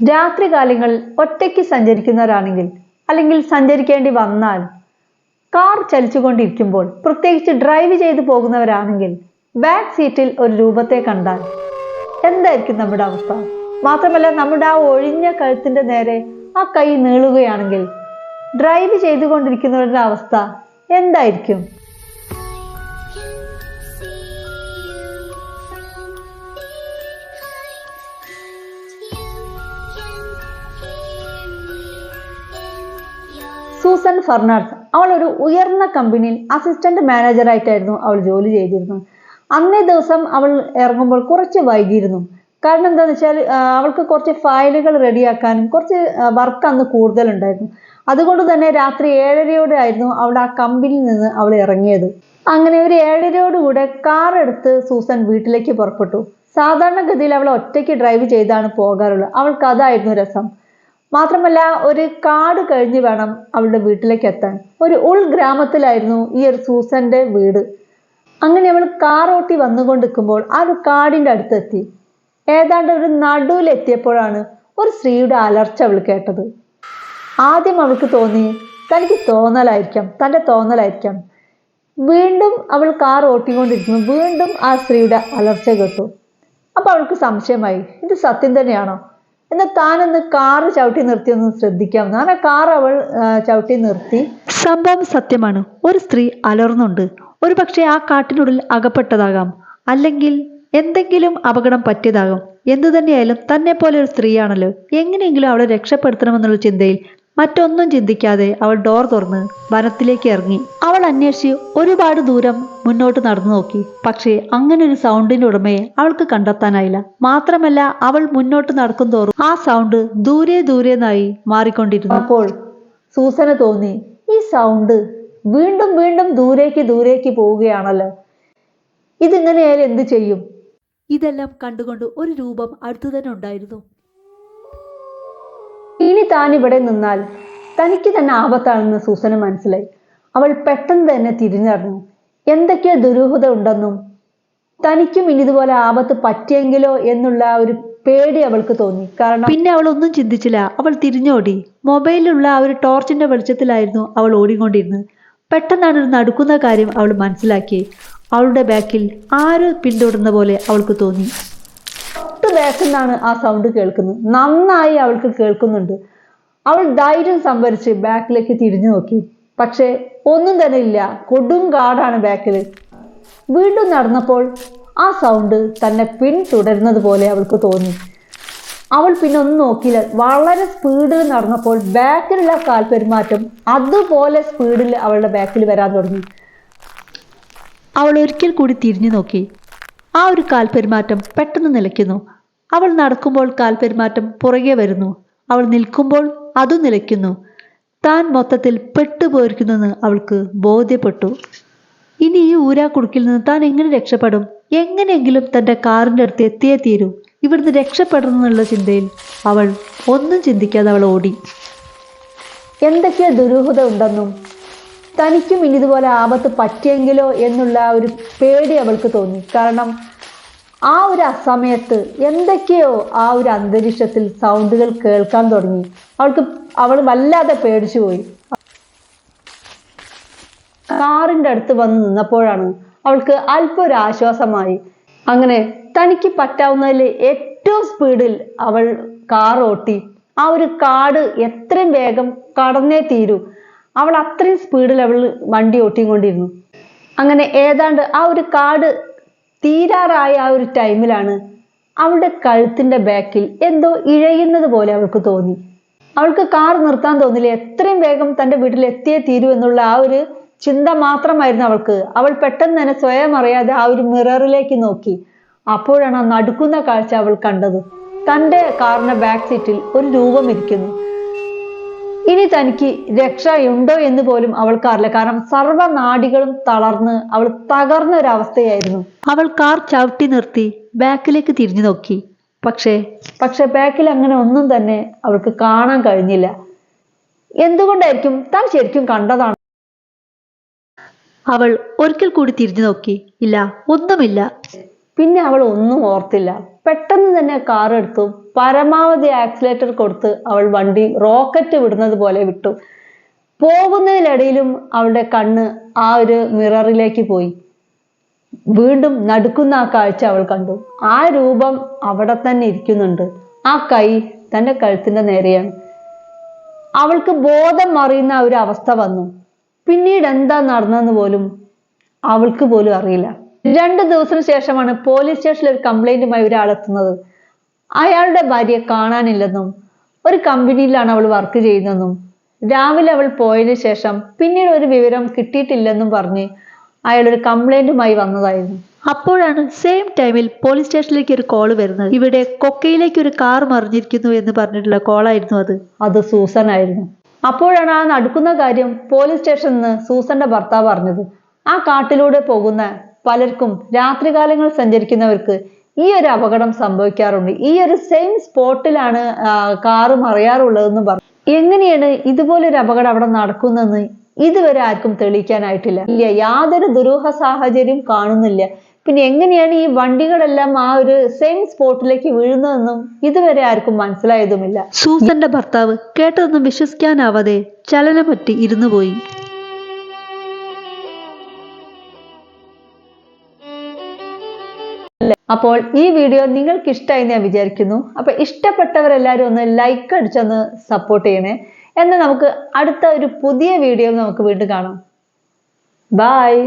രാത്രി കാലങ്ങളിൽ ഒറ്റയ്ക്ക് സഞ്ചരിക്കുന്നവരാണെങ്കിൽ അല്ലെങ്കിൽ സഞ്ചരിക്കേണ്ടി വന്നാൽ കാർ ചലിച്ചുകൊണ്ടിരിക്കുമ്പോൾ പ്രത്യേകിച്ച് ഡ്രൈവ് ചെയ്തു പോകുന്നവരാണെങ്കിൽ ബാക്ക് സീറ്റിൽ ഒരു രൂപത്തെ കണ്ടാൽ എന്തായിരിക്കും നമ്മുടെ അവസ്ഥ? മാത്രമല്ല നമ്മുടെ ആ ഒഴിഞ്ഞ കഴുത്തിന്റെ നേരെ ആ കൈ നീളുകയാണെങ്കിൽ ഡ്രൈവ് ചെയ്തുകൊണ്ടിരിക്കുന്നവരുടെ അവസ്ഥ എന്തായിരിക്കും? സൂസൻ ഫെർണാർഡ്സ് അവൾ ഒരു ഉയർന്ന കമ്പനിയിൽ അസിസ്റ്റന്റ് മാനേജറായിട്ടായിരുന്നു അവൾ ജോലി ചെയ്തിരുന്നത്. അന്നേ ദിവസം അവൾ ഇറങ്ങുമ്പോൾ കുറച്ച് വൈകിയിരുന്നു. കാരണം എന്താണെന്ന് വെച്ചാൽ അവൾക്ക് കുറച്ച് ഫയലുകൾ റെഡിയാക്കാനും കുറച്ച് വർക്ക് അന്ന് കൂടുതലുണ്ടായിരുന്നു. അതുകൊണ്ട് തന്നെ രാത്രി ഏഴരയോടെ ആയിരുന്നു അവൾ ആ കമ്പനിയിൽ നിന്ന് അവൾ ഇറങ്ങിയത്. അങ്ങനെ ഒരു ഏഴരയോടുകൂടെ കാർ എടുത്ത് സൂസൻ വീട്ടിലേക്ക് പുറപ്പെട്ടു. സാധാരണഗതിയിൽ അവൾ ഒറ്റയ്ക്ക് ഡ്രൈവ് ചെയ്താണ് പോകാറുള്ളത്. അവൾക്ക് അതായിരുന്നു രസം. മാത്രമല്ല ഒരു കാട് കഴിഞ്ഞ് വേണം അവളുടെ വീട്ടിലേക്ക് എത്താൻ. ഒരു ഉൾഗ്രാമത്തിലായിരുന്നു ഈ ഒരു സൂസന്റെ വീട്. അങ്ങനെ അവൾ കാറോട്ടി വന്നുകൊണ്ടിരിക്കുമ്പോൾ ആ ഒരു കാടിന്റെ അടുത്തെത്തി. ഏതാണ്ട് ഒരു നടുവിലെത്തിയപ്പോഴാണ് ഒരു സ്ത്രീയുടെ അലർച്ച അവൾ കേട്ടത്. ആദ്യം അവൾക്ക് തോന്നി തനിക്ക് തോന്നലായിരിക്കാം തന്റെ തോന്നലായിരിക്കാം. വീണ്ടും അവൾ കാർ ഓട്ടിക്കൊണ്ടിരിക്കുന്നു വീണ്ടും ആ സ്ത്രീയുടെ അലർച്ച കേട്ടു. അപ്പോൾ അവൾക്ക് സംശയമായി ഇത് സത്യം തന്നെയാണോ? എന്നാൽ താനൊന്ന് കാറ് ചവിട്ടി നിർത്തി ഒന്ന് ശ്രദ്ധിക്കാം. അങ്ങനെ കാർ അവൾ ആ, ചവിട്ടി നിർത്തി. സംഭവം സത്യമാണ്. ഒരു സ്ത്രീ അലർന്നുണ്ട് ഒരു പക്ഷേ ആ കാട്ടിനുള്ളിൽ അകപ്പെട്ടതാകാം. അല്ലെങ്കിൽ എന്തെങ്കിലും അപകടം പറ്റിയതാകാം. എന്തു തന്നെയായാലും തന്നെ പോലെ ഒരു സ്ത്രീയാണല്ലോ. എങ്ങനെയെങ്കിലും അവളെ രക്ഷപ്പെടുത്തണമെന്നുള്ള ചിന്തയിൽ മറ്റൊന്നും ചിന്തിക്കാതെ അവൾ ഡോർ തുറന്ന് വനത്തിലേക്ക് ഇറങ്ങി. അവൾ അന്വേഷിച്ച് ഒരുപാട് ദൂരം മുന്നോട്ട് നടന്നു നോക്കി. പക്ഷേ അങ്ങനെ ഒരു സൗണ്ടിന്റെ ഉടമയെ അവൾക്ക് കണ്ടെത്താനായില്ല. മാത്രമല്ല അവൾ മുന്നോട്ട് നടക്കും തോറും ആ സൗണ്ട് ദൂരെ ദൂരെന്നായി മാറിക്കൊണ്ടിരുന്നു. അപ്പോൾ സൂസന തോന്നി ഈ സൗണ്ട് വീണ്ടും വീണ്ടും ദൂരേക്ക് ദൂരേക്ക് പോവുകയാണല്ലോ. ഇതിങ്ങനെയായാലും എന്ത് ചെയ്യും? ഇതെല്ലാം കണ്ടുകൊണ്ട് ഒരു രൂപം അടുത്തു തന്നെ ഉണ്ടായിരുന്നു. ഇനി താൻ ഇവിടെ നിന്നാൽ തനിക്ക് തന്നെ ആപത്താണെന്ന് സൂസന് മനസ്സിലായി. അവൾ പെട്ടെന്ന് തന്നെ തിരിഞ്ഞറിഞ്ഞു. എന്തൊക്കെയോ ദുരൂഹത ഉണ്ടെന്നും തനിക്കും ഇനി ഇതുപോലെ ആപത്ത് പറ്റിയെങ്കിലോ എന്നുള്ള ഒരു പേടി അവൾക്ക് തോന്നി. കാരണം പിന്നെ അവൾ ഒന്നും ചിന്തിച്ചില്ല. അവൾ തിരിഞ്ഞോടി. മൊബൈലിലുള്ള ആ ഒരു ടോർച്ചിന്റെ വെളിച്ചത്തിലായിരുന്നു അവൾ ഓടിക്കൊണ്ടിരുന്നത്. പെട്ടെന്നാണ് ഒരു നടക്കുന്ന കാര്യം അവൾ മനസ്സിലാക്കി. അവളുടെ ബാക്കിൽ ആരോ പിന്തുടർന്ന പോലെ അവൾക്ക് തോന്നി. തൊട്ട് ബാക്കിൽ ആ സൗണ്ട് കേൾക്കുന്നത്? നന്നായി അവൾക്ക് കേൾക്കുന്നുണ്ട്. അവൾ ധൈര്യം സംഭരിച്ച് ബാക്കിലേക്ക് തിരിഞ്ഞു നോക്കി. പക്ഷേ ഒന്നും തന്നെ ഇല്ല. കൊടും കാടാണ് ബാക്കിൽ വീണ്ടും നടന്നപ്പോൾ ആ സൗണ്ട് തന്നെ പിന്തുടരുന്നത് പോലെ അവൾക്ക് തോന്നി. അവൾ പിന്നെ ഒന്നും നോക്കിയില്ല. വളരെ സ്പീഡിൽ നടന്നപ്പോൾ ബാക്കിലുള്ള കാൽ പെരുമാറ്റം അതുപോലെ സ്പീഡിൽ അവളുടെ ബാക്കിൽ വരാൻ തുടങ്ങി. അവൾ ഒരിക്കൽ കൂടി തിരിഞ്ഞു നോക്കി. ആ ഒരു കാൽപെരുമാറ്റം പെട്ടെന്ന് നിലയ്ക്കുന്നു. അവൾ നടക്കുമ്പോൾ കാൽപെരുമാറ്റം പുറകെ വരുന്നു. അവൾ നിൽക്കുമ്പോൾ അതു നിലയ്ക്കുന്നു. താൻ മൊത്തത്തിൽ പെട്ടുപോയിരിക്കുന്നെന്ന് അവൾക്ക് ബോധ്യപ്പെട്ടു. ഇനി ഈ ഊരാക്കുടുക്കിൽ നിന്ന് താൻ എങ്ങനെ രക്ഷപ്പെടും? എങ്ങനെയെങ്കിലും തന്റെ കാറിന്റെ അടുത്ത് എത്തിയേ തീരൂ. ഇവിടുന്ന് രക്ഷപ്പെടണമെന്നുള്ള ചിന്തയിൽ അവൾ ഒന്നും ചിന്തിക്കാതെ അവൾ ഓടി. എന്തൊക്കെയാ ദുരൂഹത ഉണ്ടെന്നും തനിക്കും ഇനി ഇതുപോലെ ആപത്ത് പറ്റിയെങ്കിലോ എന്നുള്ള ഒരു പേടി അവൾക്ക് തോന്നി. കാരണം ആ ഒരു അസമയത്ത് എന്തൊക്കെയോ ആ ഒരു അന്തരീക്ഷത്തിൽ സൗണ്ടുകൾ കേൾക്കാൻ തുടങ്ങി. അവൾക്ക് അവൾ വല്ലാതെ പേടിച്ചു പോയി. കാറിന്റെ അടുത്ത് വന്ന് നിന്നപ്പോഴാണ് അവൾക്ക് അല്പം ഒരു ആശ്വാസമായി അങ്ങനെ തനിക്ക് പറ്റാവുന്നതിൽ ഏറ്റവും സ്പീഡിൽ അവൾ കാർ ഓട്ടി. ആ ഒരു കാട് എത്രയും വേഗം കടന്നേ തീരൂ. അവൾ അത്രയും സ്പീഡിൽ അവൾ വണ്ടി ഓട്ടിക്കൊണ്ടിരുന്നു. അങ്ങനെ ഏതാണ്ട് ആ ഒരു കാട് തീരാറായ ആ ഒരു ടൈമിലാണ് അവളുടെ കഴുത്തിന്റെ ബാക്കിൽ എന്തോ ഇഴയുന്നത് പോലെ അവൾക്ക് തോന്നി. അവൾക്ക് കാർ നിർത്താൻ തോന്നില്ല? എത്രയും വേഗം തന്റെ വീട്ടിൽ എത്തിയേ തീരൂ എന്നുള്ള ആ ഒരു ചിന്ത മാത്രമായിരുന്നു അവൾക്ക്. അവൾ പെട്ടെന്ന് തന്നെ സ്വയം അറിയാതെ ആ ഒരു മിററിലേക്ക് നോക്കി. അപ്പോഴാണ് ആ നടുക്കുന്ന കാഴ്ച അവൾ കണ്ടത്. തന്റെ കാറിന്റെ ബാക്ക് സീറ്റിൽ ഒരു രൂപം ഇരിക്കുന്നു. ഇനി തനിക്ക് രക്ഷയുണ്ടോ എന്ന് പോലും അവൾക്കറിയില്ല കാരണം സർവനാടികളും തളർന്ന് അവൾ തകർന്ന ഒരു അവസ്ഥയായിരുന്നു. അവൾ കാർ ചവിട്ടി നിർത്തി ബാക്കിലേക്ക് തിരിഞ്ഞു നോക്കി. പക്ഷേ പക്ഷെ ബാക്കിൽ അങ്ങനെ ഒന്നും തന്നെ അവൾക്ക് കാണാൻ കഴിഞ്ഞില്ല. എന്തുകൊണ്ടായിരിക്കും താൻ ശരിക്കും കണ്ടതാണ്? അവൾ ഒരിക്കൽ കൂടി തിരിഞ്ഞു നോക്കി. ഇല്ല ഒന്നുമില്ല. പിന്നെ അവൾ ഒന്നും ഓർത്തില്ല. പെട്ടെന്ന് തന്നെ കാർ എടുത്തു. പരമാവധി ആക്സിലേറ്റർ കൊടുത്ത് അവൾ വണ്ടി റോക്കറ്റ് വിടുന്നത് പോലെ വിട്ടു. പോകുന്നതിനിടയിലും അവളുടെ കണ്ണ് ആ ഒരു മിററിലേക്ക് പോയി. വീണ്ടും നടുക്കുന്ന ആ കാഴ്ച അവൾ കണ്ടു. ആ രൂപം അവിടെ തന്നെ ഇരിക്കുന്നുണ്ട്. ആ കൈ തന്റെ കഴുത്തിന്റെ നേരെയാണ്. അവൾക്ക് ബോധം മറിയുന്ന ഒരു അവസ്ഥ വന്നു. പിന്നീട് എന്താ നടന്നെന്ന് പോലും അവൾക്ക് പോലും അറിയില്ല. രണ്ട് ദിവസത്തിന് ശേഷമാണ് പോലീസ് സ്റ്റേഷനിൽ ഒരു കംപ്ലൈന്റുമായി ഒരാൾ എത്തുന്നത് അയാളുടെ ഭാര്യ കാണാനില്ലെന്നും ഒരു കമ്പനിയിലാണ് അവൾ വർക്ക് ചെയ്യുന്നതെന്നും രാവിലെ അവൾ പോയതിനു ശേഷം പിന്നീട് ഒരു വിവരം കിട്ടിയിട്ടില്ലെന്നും പറഞ്ഞ് അയാൾ ഒരു കംപ്ലൈന്റുമായി വന്നതായിരുന്നു. അപ്പോഴാണ് സെയിം ടൈമിൽ പോലീസ് സ്റ്റേഷനിലേക്ക് ഒരു കോൾ വരുന്നത്. ഇവിടെ കൊക്കയിലേക്ക് ഒരു കാർ മറിഞ്ഞിരിക്കുന്നു എന്ന് പറഞ്ഞിട്ടുള്ള കോളായിരുന്നു അത്. അത് സൂസൻ ആയിരുന്നു. അപ്പോഴാണ് ആ നടക്കുന്ന കാര്യം പോലീസ് സ്റ്റേഷനിൽ നിന്ന് സൂസന്റെ ഭർത്താവ് അറിഞ്ഞത്. ആ കാട്ടിലൂടെ പോകുന്ന പലർക്കും രാത്രികാലങ്ങൾ സഞ്ചരിക്കുന്നവർക്ക് ഈ ഒരു അപകടം സംഭവിക്കാറുണ്ട്. ഈ ഒരു സെയിം സ്പോട്ടിലാണ് കാറ് മറിയാറുള്ളതെന്ന് പറഞ്ഞു എങ്ങനെയാണ് ഇതുപോലൊരു അപകടം അവിടെ നടക്കുന്നതെന്ന് ഇതുവരെ ആർക്കും തെളിയിക്കാനായിട്ടില്ല. ഇല്ല യാതൊരു ദുരൂഹ സാഹചര്യം കാണുന്നില്ല. പിന്നെ എങ്ങനെയാണ് ഈ വണ്ടികളെല്ലാം ആ ഒരു സെയിം സ്പോട്ടിലേക്ക് വീഴുന്നതെന്നും ഇതുവരെ ആർക്കും മനസ്സിലായതുമില്ല. സൂസന്റെ ഭർത്താവ് കേട്ടതൊന്നും വിശ്വസിക്കാനാവാതെ ചലനമറ്റി ഇരുന്നു പോയി അപ്പോൾ ഈ വീഡിയോ നിങ്ങൾക്ക് ഇഷ്ടമായി ഞാൻ വിചാരിക്കുന്നു. അപ്പൊ ഇഷ്ടപ്പെട്ടവരെല്ലാവരും ഒന്ന് ലൈക്ക് അടിച്ചൊന്ന് സപ്പോർട്ട് ചെയ്യണേ. എന്നാൽ നമുക്ക് അടുത്ത ഒരു പുതിയ വീഡിയോ നമുക്ക് വീണ്ടും കാണാം. ബൈ